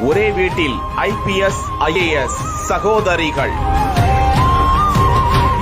ஒரே வீட்டில் IPS IAS சகோதரிகள்.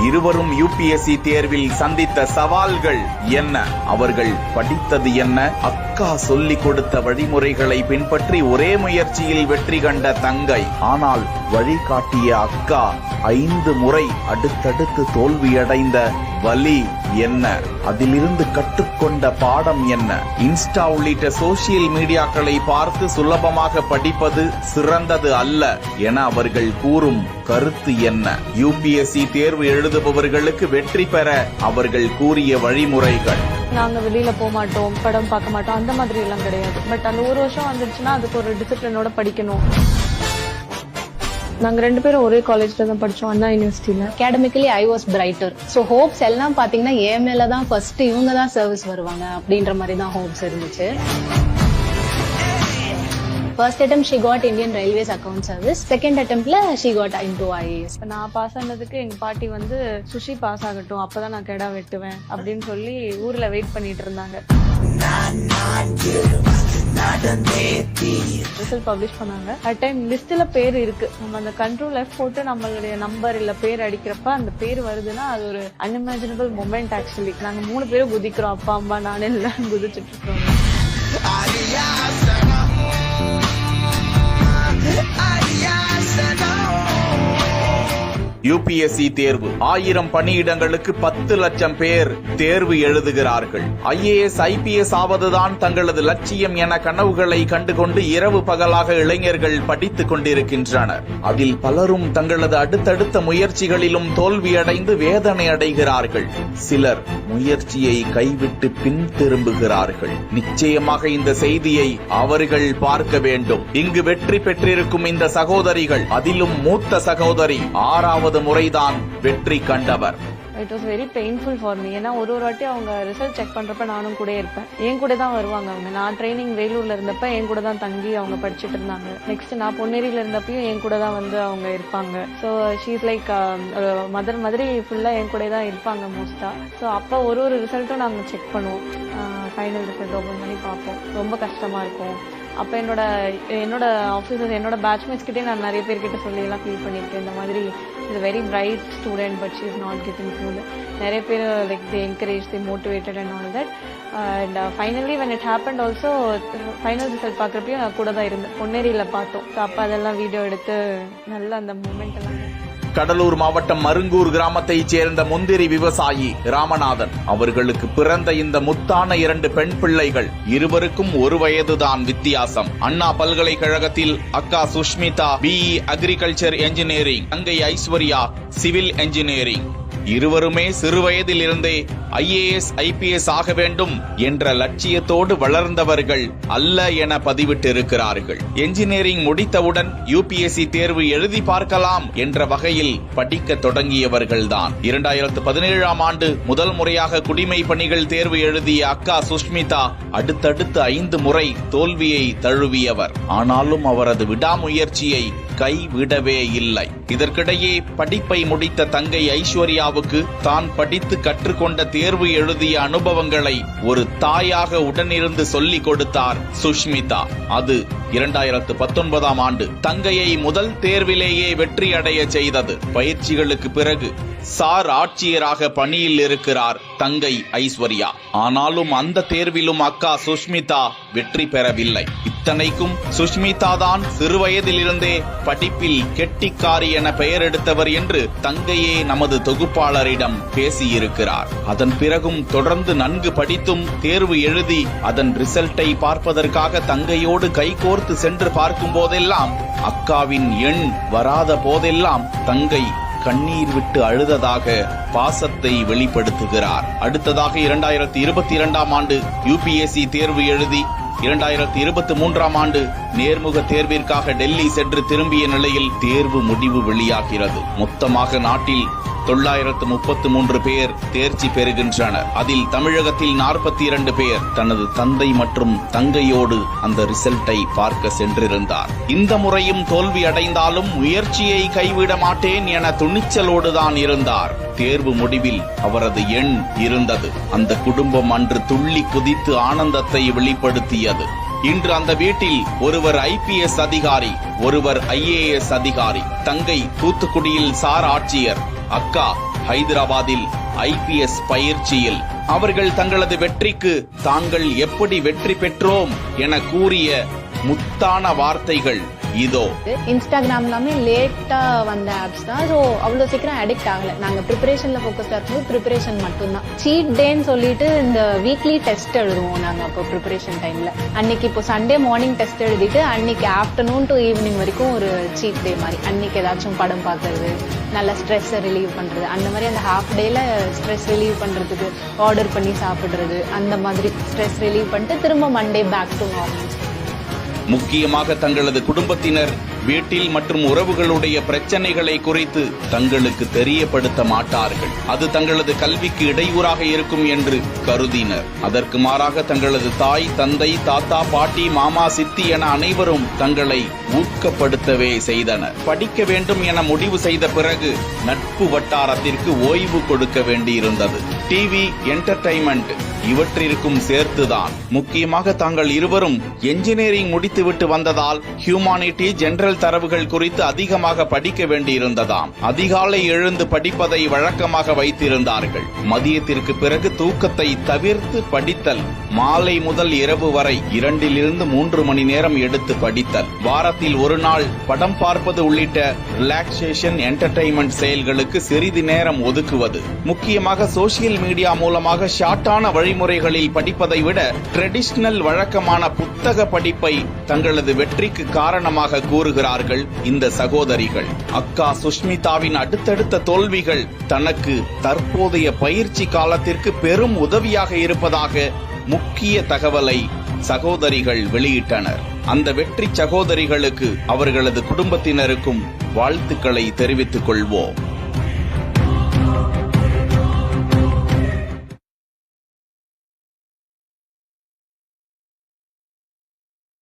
இருவரும் யூபிஎஸ்சி தேர்வில் சந்தித்த சவால்கள் என்ன? அவர்கள் படித்தது என்ன? அக்கா சொல்லிக் கொடுத்த வழிமுறைகளை பின்பற்றி ஒரே முயற்சியில் வெற்றி கண்ட தங்கை. ஆனால் வழிகாட்டிய அக்கா ஐந்து முறை அடுத்தடுத்து தோல்வியடைந்த வலி என்ன? அதிலிருந்து கற்றுக்கொண்ட பாடம் என்ன? இன்ஸ்டா உள்ளிட்ட சோசியல் மீடியாக்களை பார்த்து சுலபமாக படிப்பது சிறந்தது அல்ல என அவர்கள் கூறும் கருத்து என்ன? யூபிஎஸ்சி தேர்வு எழுதுபவர்களுக்கு வெற்றி பெற அவர்கள் கூறிய வழிமுறைகள். நாங்கள் வெளியில போக மாட்டோம் படம் பார்க்க மாட்டோம் அந்த மாதிரி எல்லாம் கிடையாது. பட் அந்த ஒரு வருஷம் வந்துருச்சுன்னா அதுக்கு ஒரு டிசிப்ளினோட படிக்கணும். நாங்க ரெண்டு பேரும் ஒரே காலேஜ்ல தான் படிச்சோம் அண்ணா யூனிவர்சிட்டியில academically I was brighter so hopes எல்லாம் பாத்தீங்கன்னா என் தான் ஃபர்ஸ்ட் இவங்க தான் சர்வீஸ் வருவாங்க அப்படின்ற மாதிரி தான் ஹோப்ஸ் இருந்துச்சு. First attempt she got Indian Railways account service second அட்டம்ப்ட்ல she got in to IAS நான் பாஸ் ஆனதுக்கு எங்க பாட்டி வந்து சுஷி பாஸ் ஆகட்டும். அப்பதான் நான் கெடா வெட்டுவேன். அப்படின்னு சொல்லி ஊர்ல வெயிட் பண்ணிட்டு இருந்தாங்க. ரிசல்ட் பப்ளிஷ் பண்ணாங்க. அட் டைம் லிஸ்ட்ல பேர் இருக்கு. நம்ம அந்த கண்ட்ரோல் எஃப் போட்டு நம்மளுடைய நம்பர் இல்ல பேர் அடிக்கிறப்ப அந்த பேர் வருதுன்னா அது ஒரு அன்இமேஜினபிள் மொமெண்ட் ஆக்சுவலி நாங்க மூணு பேரும் குதிக்கிறோம். அப்பா அம்மா நானே எல்லாம் குதிச்சிட்டு இருக்கோம். யுபிஎஸ்சி தேர்வு. ஆயிரம் பணியிடங்களுக்கு பத்து லட்சம் பேர் தேர்வு எழுதுகிறார்கள். ஐஏஎஸ் ஐபிஎஸ் ஆவதுதான் தங்களது லட்சியம் என கனவுகளை கண்டுகொண்டு இரவு பகலாக இளைஞர்கள் படித்துக் கொண்டிருக்கின்றனர். அதில் பலரும் தங்களது அடுத்தடுத்த முயற்சிகளிலும் தோல்வியடைந்து வேதனை அடைகிறார்கள். சிலர் முயற்சியை கைவிட்டு பின் திரும்புகிறார்கள். நிச்சயமாக இந்த செய்தியை அவர்கள் பார்க்க வேண்டும். இங்கு வெற்றி பெற்றிருக்கும் இந்த சகோதரிகள் அதிலும் மூத்த சகோதரி ஆறாவது முறைதான் வெற்றி கண்டவர். It was very painful for me ஏன்னா ஒரு ஒரு வாட்டி அவங்க ரிசல்ட் செக் பண்றப்ப நானும் கூட இருப்பேன். என் கூட தான் வருவாங்க அவங்க. நான் ட்ரைனிங் வேலூர்ல இருந்தப்ப என் கூட தான் தங்கி அவங்க படிச்சுட்டு இருந்தாங்க. நெக்ஸ்ட் நான் பொன்னேரியில இருந்தப்பையும் என் கூட தான் வந்து அவங்க இருப்பாங்க. ஸோ ஷீஸ் லைக் மதர் மாதிரி ஃபுல்லா என் கூட தான் இருப்பாங்க மோஸ்டா ஸோ அப்போ ஒரு ஒரு ரிசல்ட்டும் நாங்கள் செக் பண்ணுவோம். ஃபைனல் ரிசல்ட் ஓப்பன் பண்ணி பார்ப்போம். ரொம்ப கஷ்டமா இருக்கும். அப்போ என்னோட என்னோட ஆஃபீஸர்ஸ் என்னோட பேட்ச்மேட்ஸ் கிட்டே நான் நிறைய பேர்கிட்ட சொல்லி எல்லாம் ஃபீல் பண்ணியிருக்கேன். இந்த மாதிரி is very bright student but she is not getting full நிறைய பேர் like they encourage they motivated and all that and finally when it happen also final result பார்க்குறப்பையும் நான் கூட தான் இருந்தேன். பொன்னேரியில் பார்த்தோம். ஸோ அப்போ அதெல்லாம் வீடியோ எடுத்து நல்ல அந்த மூமெண்ட் எல்லாம் கடலூர் மாவட்டம் மருங்கூர் கிராமத்தைச் சேர்ந்த முந்திரி விவசாயி ராமநாதன். அவர்களுக்கு பிறந்த இந்த முத்தான இரண்டு பெண் பிள்ளைகள் இருவருக்கும் ஒரு வயதுதான் வித்தியாசம். அண்ணா பல்கலைக்கழகத்தில் அக்கா சுஷ்மிதா பிஇ அக்ரிகல்ச்சர் என்ஜினியரிங் தங்கை ஐஸ்வர்யா சிவில் என்ஜினியரிங். இருவருமே சிறுவயதில் இருந்தே ஐஏஎஸ் ஐபிஎஸ் ஆக வேண்டும் என்ற லட்சியத்தோடு வளர்ந்தவர்கள் அல்ல என பதிவிட்டிருக்கிறார்கள். என்ஜினியரிங் முடித்தவுடன் யூபிஎஸ்சி தேர்வு எழுதி பார்க்கலாம் என்ற வகையில் படிக்க தொடங்கியவர்கள்தான். இரண்டாயிரத்து பதினேழாம் ஆண்டு முதல் முறையாக குடிமை பணிகள் தேர்வு எழுதிய அக்கா சுஷ்மிதா அடுத்தடுத்து ஐந்து முறை தோல்வியை தழுவியவர். ஆனாலும் அவரது விடாமுயற்சியை கைவிடவே இல்லை. இதற்கிடையே படிப்பை முடித்த தங்கை ஐஸ்வர்யாவுக்கு தான் படித்து கற்றுக்கொண்ட தேர்வு எழுதிய அனுபவங்களை ஒரு தாயாக உடனிருந்து சொல்லிக் கொடுத்தார் சுஷ்மிதா. அது இரண்டாயிரத்து பத்தொன்பதாம் ஆண்டு தங்கையை முதல் தேர்விலேயே வெற்றி அடைய செய்தது. பயிற்சிகளுக்கு பிறகு சார் ஆட்சியராக பணியில் இருக்கிறார். தங்கை ஐஸ்வர்யா. ஆனாலும் அந்த தேர்விலும் அக்கா சுஷ்மிதா வெற்றி பெறவில்லை. இத்தனைக்கும் சுஷ்மிதா தான் சிறுவயதிலிருந்தே படிப்பில் கெட்டிக்காரி என பெயர் எடுத்தவர் என்று தங்கையே நமது தொகுப்பாளரிடம் பேசியிருக்கிறார். அதன் பிறகும் தொடர்ந்து நன்கு படித்தும் தேர்வு எழுதி அதன் ரிசல்ட்டை பார்ப்பதற்காக தங்கையோடு கைகோர்த்து சென்று பார்க்கும் போதெல்லாம் அக்காவின் எண் வராத போதெல்லாம் தங்கை கண்ணீர் விட்டு அழுததாக பாசத்தை வெளிப்படுத்துகிறார். அடுத்ததாக இரண்டாயிரத்தி இருபத்தி இரண்டாம் ஆண்டு யூபிஎஸ்சி தேர்வு எழுதி இரண்டாயிரத்தி இருபத்தி மூன்றாம் ஆண்டு நேர்முக தேர்விற்காக டெல்லி சென்று திரும்பிய நிலையில் தேர்வு முடிவு வெளியாகிறது. மொத்தமாக நாட்டில் தொள்ளாயிரத்து முப்பத்து மூன்று பேர் தேர்ச்சி பெறுகின்றனர். அதில் தமிழகத்தில் நாற்பத்தி இரண்டு பேர் தனது தந்தை மற்றும் தங்கையோடு அந்த ரிசல்ட்டை பார்க்க சென்றிருந்தார். இந்த முறையும் தோல்வி அடைந்தாலும் முயற்சியை கைவிட மாட்டேன் என துணிச்சலோடுதான் இருந்தார். தேர்வு முடிவில் அவரது எண் இருந்தது. அந்த குடும்பம் அன்று துள்ளி குதித்து ஆனந்தத்தை வெளிப்படுத்தியது இன்று அந்த வீட்டில் ஒருவர் ஐபிஎஸ் அதிகாரி ஒருவர் ஐஏஎஸ் அதிகாரி தங்கை தூத்துக்குடியில் சார் ஆட்சியர் அக்கா ஹைதராபாத்தில் ஐபிஎஸ் பயிற்சியில். அவர்கள் தங்களது வெற்றிக்கு தாங்கள் எப்படி வெற்றி பெற்றோம் என கூறிய முத்தான வார்த்தைகள். இதோ. இன்ஸ்டாகிராம் எல்லாமே லேட்டா வந்த ஆப்ஸ் தான். ஸோ அவ்வளோ சீக்கிரம் அடிக்ட் ஆகல. நாங்க ப்ரிப்பரேஷன்ல ஃபோக்கஸ் இருக்கும்போது ப்ரிப்பரேஷன் மட்டும்தான். சீட் டேன்னு சொல்லிட்டு இந்த வீக்லி டெஸ்ட் எழுதுவோம் நாங்க அப்போ ப்ரிப்பரேஷன் டைம்ல அன்னைக்கு இப்போ சண்டே மார்னிங் டெஸ்ட் எழுதிட்டு அன்னைக்கு ஆஃப்டர்நூன் டு ஈவினிங் வரைக்கும் ஒரு சீட் டே மாதிரி. அன்னைக்கு ஏதாச்சும் படம் பார்க்கறது நல்ல ஸ்ட்ரெஸ்ஸை ரிலீவ் பண்றது. அந்த மாதிரி அந்த ஹாஃப் டேல ஸ்ட்ரெஸ் ரிலீவ் பண்றதுக்கு ஆர்டர் பண்ணி சாப்பிடுறது அந்த மாதிரி ஸ்ட்ரெஸ் ரிலீவ் பண்ணிட்டு திரும்ப மண்டே பேக் டு நார்மல் முக்கியமாக தங்களது குடும்பத்தினர் வீட்டில் மற்றும் உறவுகளுடைய பிரச்சனைகளை குறித்து தங்களுக்கு தெரியப்படுத்த மாட்டார்கள். அது தங்களது கல்விக்கு இடையூறாக இருக்கும் என்று கருதினர். அதற்கு மாறாக தங்களது தாய் தந்தை தாத்தா பாட்டி மாமா சித்தி என அனைவரும் தங்களை ஊக்கப்படுத்தவே செய்தனர். படிக்க வேண்டும் என முடிவு செய்த பிறகு நட்பு வட்டாரத்திற்கு ஓய்வு கொடுக்க வேண்டியிருந்தது. டிவி என்டர்டைன்மெண்ட் இவற்றிற்கும் சேர்த்துதான். முக்கியமாக தாங்கள் இருவரும் என்ஜினியரிங் முடித்துவிட்டு வந்ததால் ஹியூமானிட்டி ஜெனரல் தரவுகள் குறித்து அதிகமாக படிக்க வேண்டியிருந்ததாம். அதிகாலை எழுந்து படிப்பதை வழக்கமாக வைத்திருந்தார்கள். மதியத்திற்கு பிறகு தூக்கத்தை தவிர்த்து படித்தல் மாலை முதல் இரவு வரை இரண்டிலிருந்து மூன்று மணி நேரம் எடுத்து படித்தல். வாரத்தில் ஒரு நாள் படம் பார்ப்பது உள்ளிட்ட ரிலாக்ஸேஷன் என்டர்டைன்மெண்ட் செயல்களுக்கு சிறிது நேரம் ஒதுக்குவது. முக்கியமாக சோசியல் மீடியா மூலமாக ஷார்ட்டான வழிமுறைகளில் படிப்பதை விட ட்ரெடிஷனல் வழக்கமான புத்தக படிப்பை தங்களது வெற்றிக்கு காரணமாக கூறுகிறார்கள் இந்த சகோதரிகள். அக்கா சுஷ்மிதாவின் அடுத்தடுத்த தோல்விகள் தனக்கு தற்போதைய பயிற்சி காலத்திற்கு பெரும் உதவியாக இருப்பதாக முக்கிய தகவலை சகோதரிகள் வெளியிட்டனர். அந்த வெற்றி சகோதரிகளுக்கு அவர்களது குடும்பத்தினருக்கும் வாழ்த்துக்களை தெரிவித்துக் கொள்வோம்.